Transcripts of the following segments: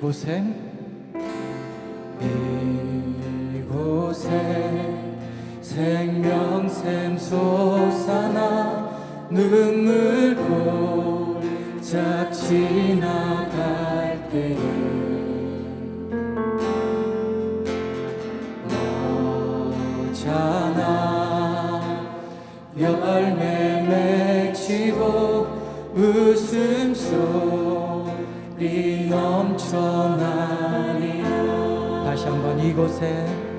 이곳에 이곳에 생명샘 솟아나 눈물 골짝 지나 넘쳐나리라. 다시 한번 이곳에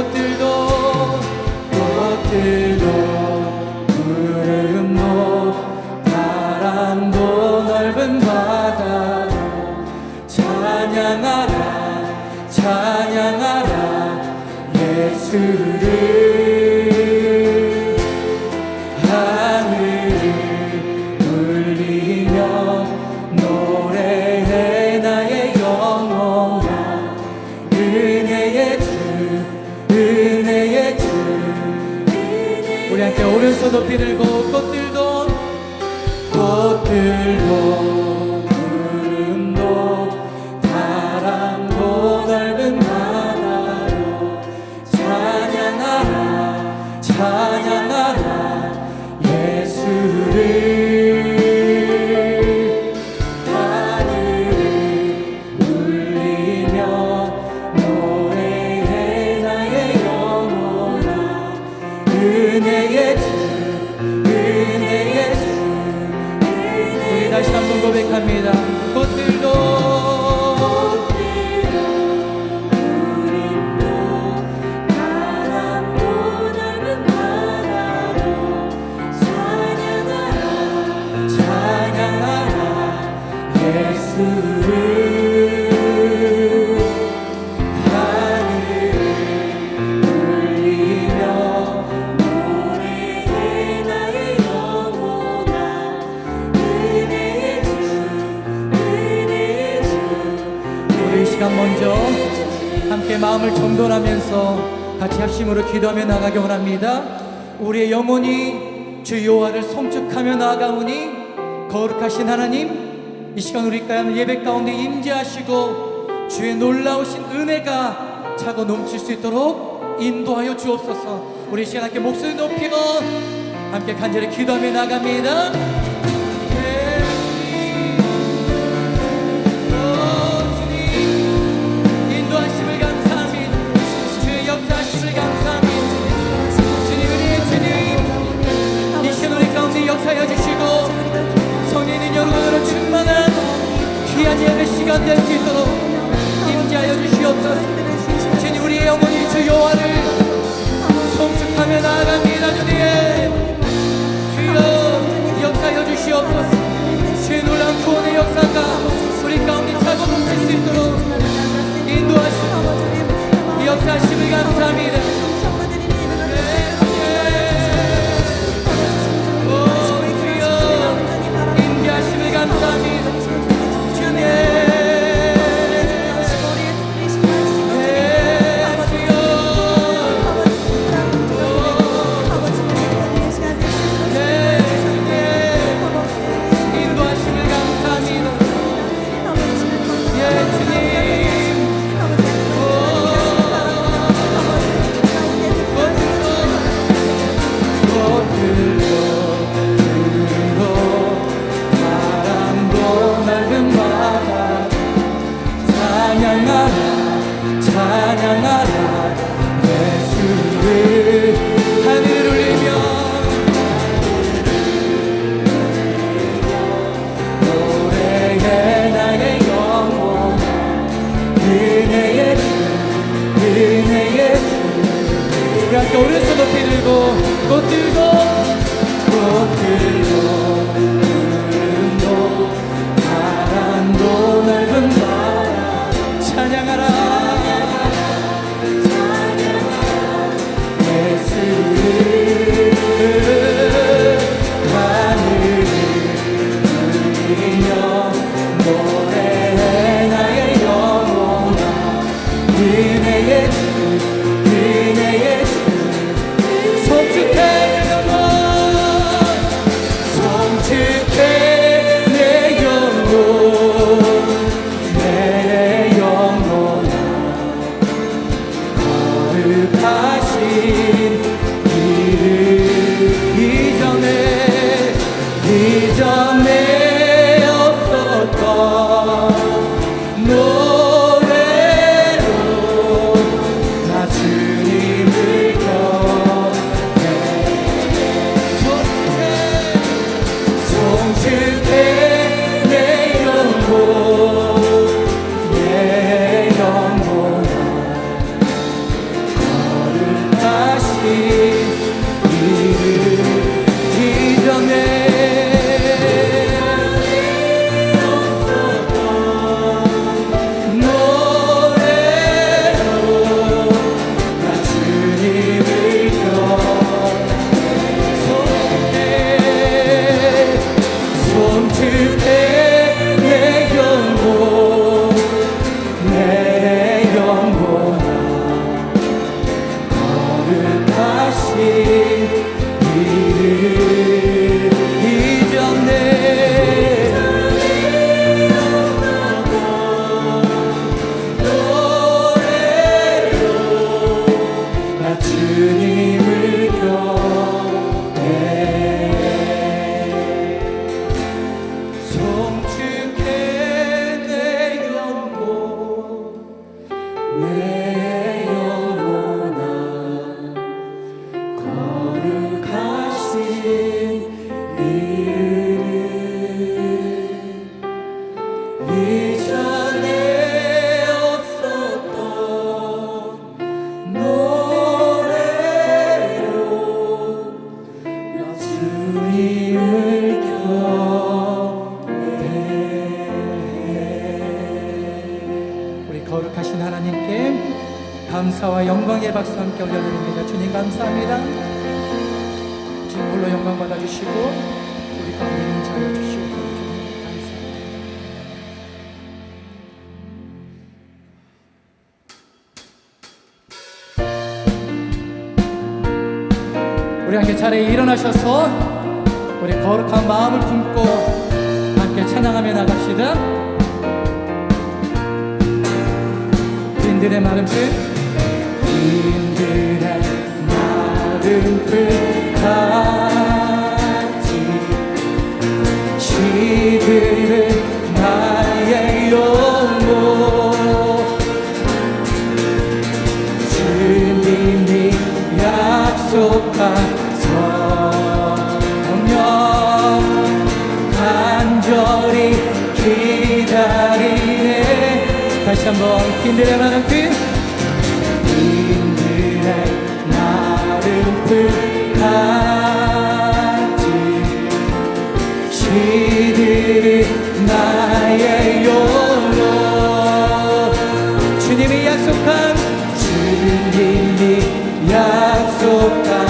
꽃들도 꽃들도 구름도 바람도 넓은 찬양하라 찬양하라 높이 들고 꽃들도 꽃들도 고백합니다 같이 합심으로 기도하며 나가기 원합니다. 우리의 영혼이 주 여호와를 송축하며 나아가오니 거룩하신 하나님 이 시간 우리 예배 가운데 임재하시고 주의 놀라우신 은혜가 차고 넘칠 수 있도록 인도하여 주옵소서. 우리 이 시간 함께 목소리 높이고 함께 간절히 기도하며 나갑니다. 귀한 예배 시간 될 수 있도록 임재하여 주시옵소서. 주님 우리의 영혼이 주 여호와를 송축하며 나아갑니다 주님 다시 이르 감사의 박수 함께 올려드립니다. 주님 감사합니다. 주님 홀로 영광 받아주시고 우리 가운데 잘해주시옵소서. 우리 함께 자리에 일어나셔서 우리 거룩한 마음을 품고 함께 찬양하며 나갑시다. 빈들의 마름질 든든하지. 시들은 나의 영혼. 주님이 약속한 성령 간절히 기다리네. 다시 한번 힘들만한 그 주님이 나의 영로 주님이 약속한 주님이 약속한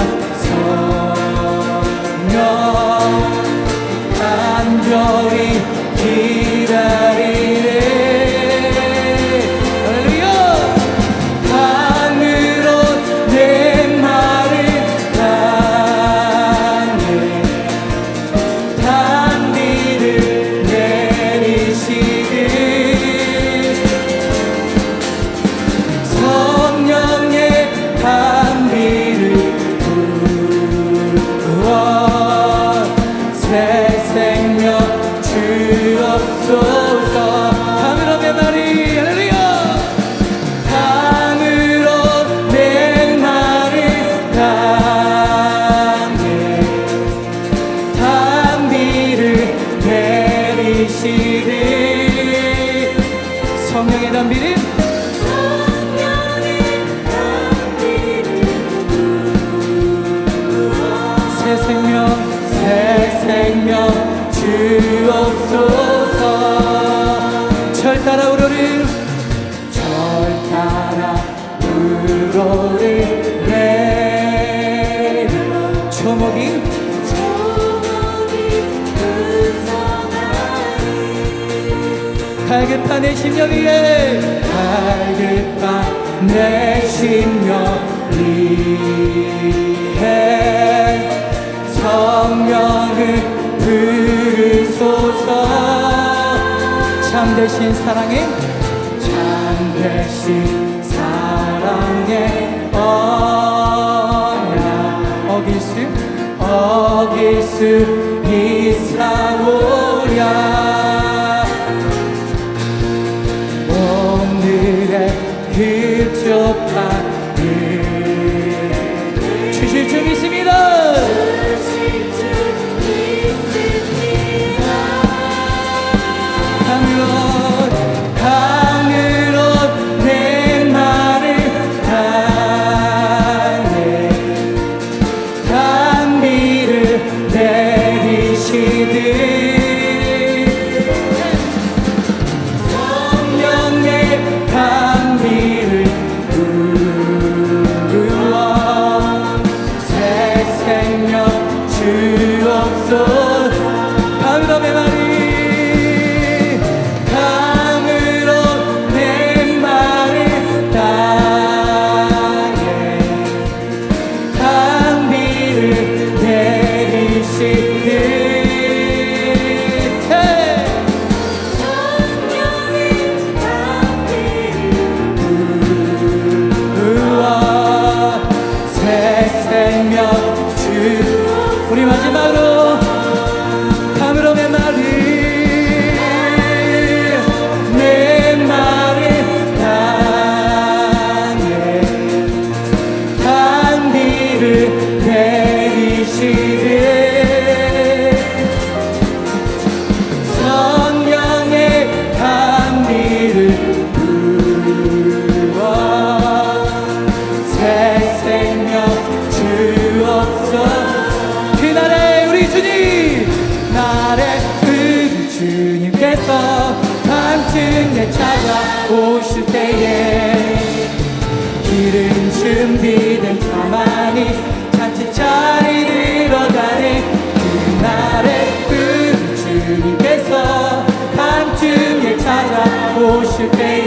갈급한 내 심령 위에. 갈급한 내 심령 위에. 성령을 부르소서. 참되신 사랑에 참되신 사랑의 언약 어길 수 어길 수 있사오랴 hope. 날에 우리 주님께서 밤중에 찾아오실 때에 기름 준비된 가만히 잔치 자리 들어가네. 그날에 우리 주님께서 밤중에 찾아오실 때에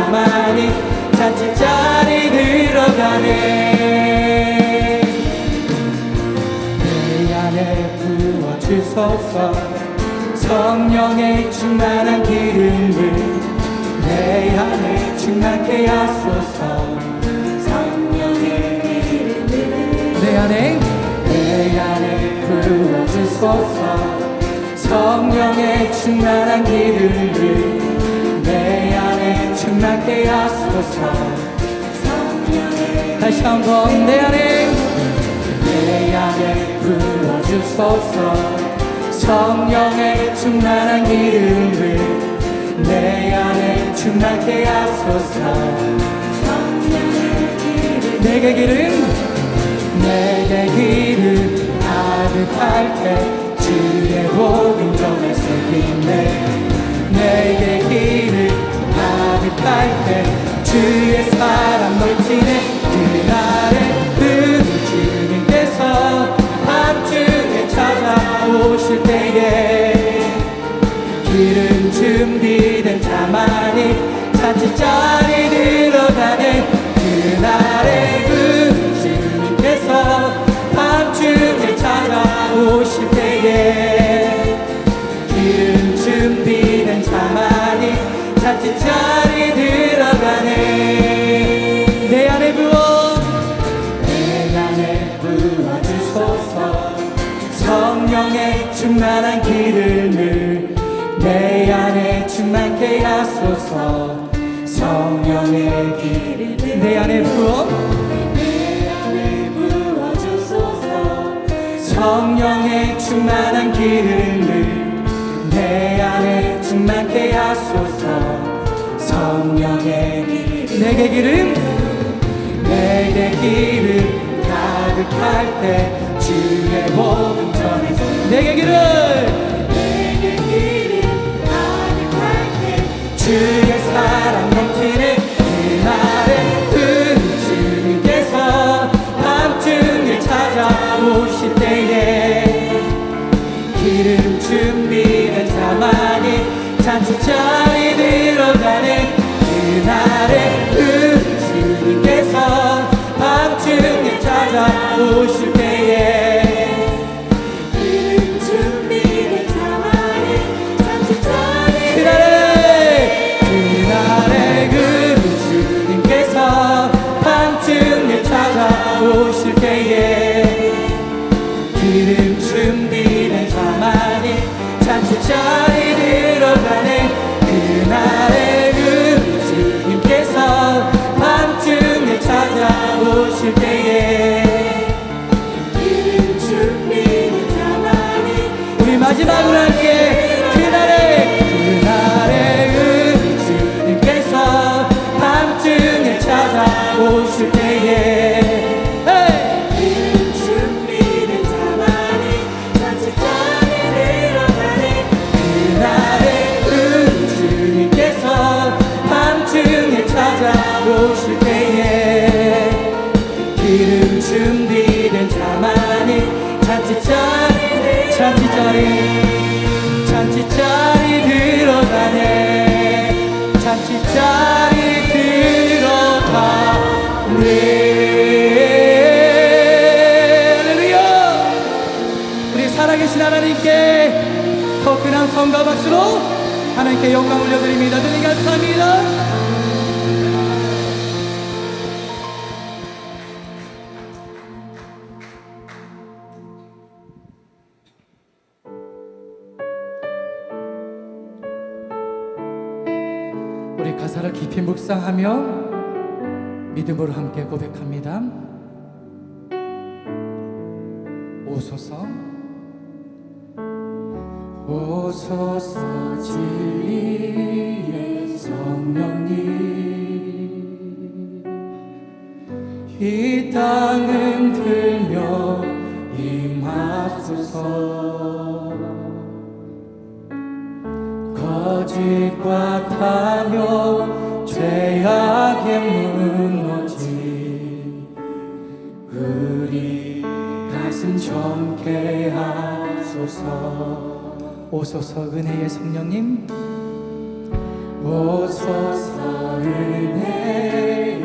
준비된 자만이 같이 자리 들어가네. 내 안에 부어주소서 성령의 충만한 기름을 내 안에 충만케 하소서. 성령의 충만한 기름을 내 충만케 하소서 다시 한번 내 안에 내 안에 부어주소서 성령의 충만한 기름을 내 안에 충만케 하소서 내게 기름 내게 기름 가득할 때 주의 복음 수 있네. 내게 기름 가득할 때 주의 사랑 넘치네 그날에 그 주님께서 밤중에 찾아오실 때에 기름 준비된 자만이 잔치자리 들어가네 내게 기름 내게 기름 가득할 때 주의 복음 전해 내게 기름 내게 기름 가득할 때 주의 사랑 넘치는 하나님께 영광 올려드립니다. 주님 감사합니다. 우리 가사를 깊이 묵상하며 믿음으로 함께 고백합니다. 오소서 오소서 진리의 성령님. 이 땅은 들며 임하소서. 거짓과 탐욕 죄악에 무너진 우리 가슴 젊게 하소서 오소서 은혜의 성령님. 오소서 은혜의